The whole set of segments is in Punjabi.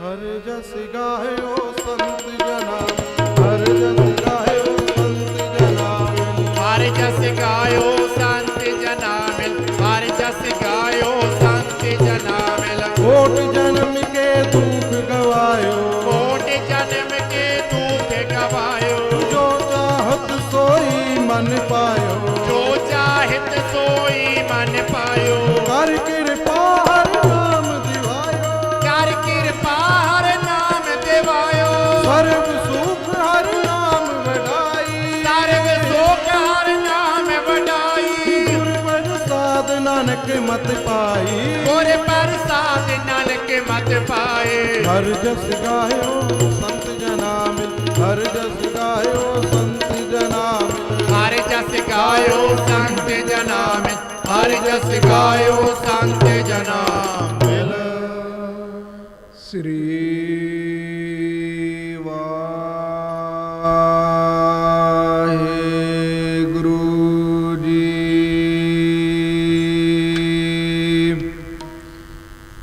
ਹਰ ਜਸ ਗਾਇਓ ਸੰਤ ਜਨਾ ਹਰ ਜਸ ਗਾਇਓ ਸੰਤ ਜਨਾ ਹਰ ਜਸ ਗਾਇਓ ਨਾਨਕ ਮਤ ਪਾਈ। ਗੁਰ ਪ੍ਰਸਾਦ ਨਾਨਕ ਮਤ ਪਾਏ। ਹਰ ਜਸ ਗਾਇਓ ਸੰਤ ਜਨਾ ਮਿਲ ਹਰ ਜਸ ਗਾਇਓ ਸੰਤ ਜਨਾ ਮਿਲ ਹਰ ਜਸ ਗਾਇਓ ਸੰਤ ਜਨਾ ਮਿਲ ਹਰ ਜਸ ਗਾਇਓ ਸੰਤ ਜਨਾ ਮਿਲ ਸ੍ਰੀ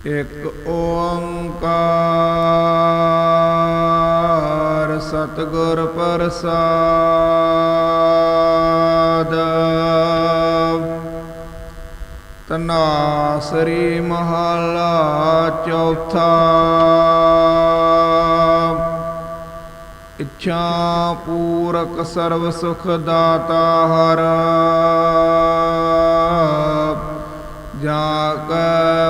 ਇੱਕ ਓੰਕਾਰ ਸਤਿਗੁਰ ਪ੍ਰਸਾਦ। ਤਨਾਸਰੀ ਮਹਲਾ ਚੌਥਾ। ਇੱਛਾ ਪੂਰਕ ਸਰਬ ਸੁਖ ਦਾਤਾ ਹਰ। ਜਾ ਕੈ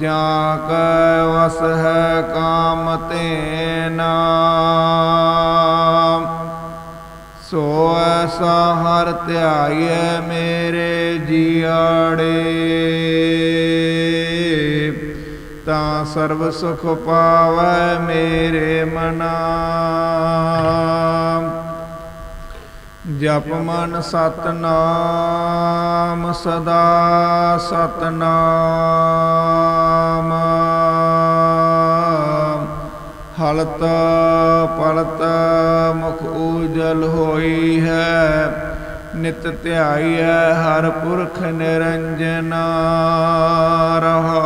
ਜਾ ਕੈ ਵਸ ਹੈ ਕਾਮ ਤੇ ਸੋ ਐਸਾ ਹਰ ਧਿਆਈਐ ਮੇਰੇ ਜੀਆੜੇ। ਤਾਂ ਸਰਬ ਸੁਖ ਪਾਵੈ ਮੇਰੇ ਮਨਾ। ਜਪ ਮਨ ਸਤਨਾਮ, ਸਦਾ ਸਤਨਾਮ। ਹਲਤ ਪਲਤ, ਮੁਖ ਉਜਲ ਹੋਈ ਹੈ। ਨਿਤ ਹੈ ਹਰ ਪੁਰਖ ਨਿਰੰਜਨ ਰਹਾ।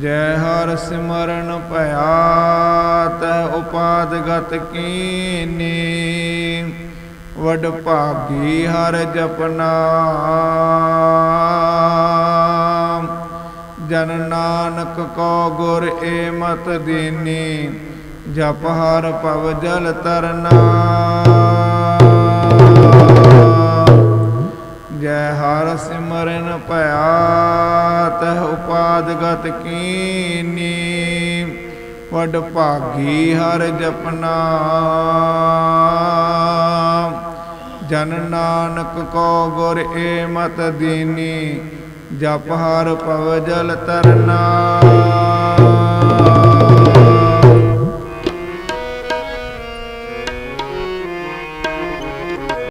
ਜੈ ਹਰ ਸਿਮਰਨ ਭਇਆ, ਤੈ ਉਪਾਦਗਤ ਕੀਨੀ। ਵਡ ਭਾਗੀ ਹਰ ਜਪਨਾ। ਜਨ ਨਾਨਕ ਕੋ ਗੁਰ ਏ ਮਤ ਦੀਨੀ, ਜਪ ਹਰ ਪਵ ਜਲ ਤਰਨਾ। ਜੈ ਹਰ ਸਿਮਰਨ ਭਇਆ, ਤਹ ਉਪਾਦਗਤ ਕੀਨੀ। ਵਡ ਭਾਗੀ ਹਰ ਜਪਨਾ। ਜਨ ਨਾਨਕ ਕੋ ਗੁਰ ਏ ਮਤ ਦੀਨੀ ਜਪ ਹਰ ਭਵ ਜਲ ਤਰਨਾ।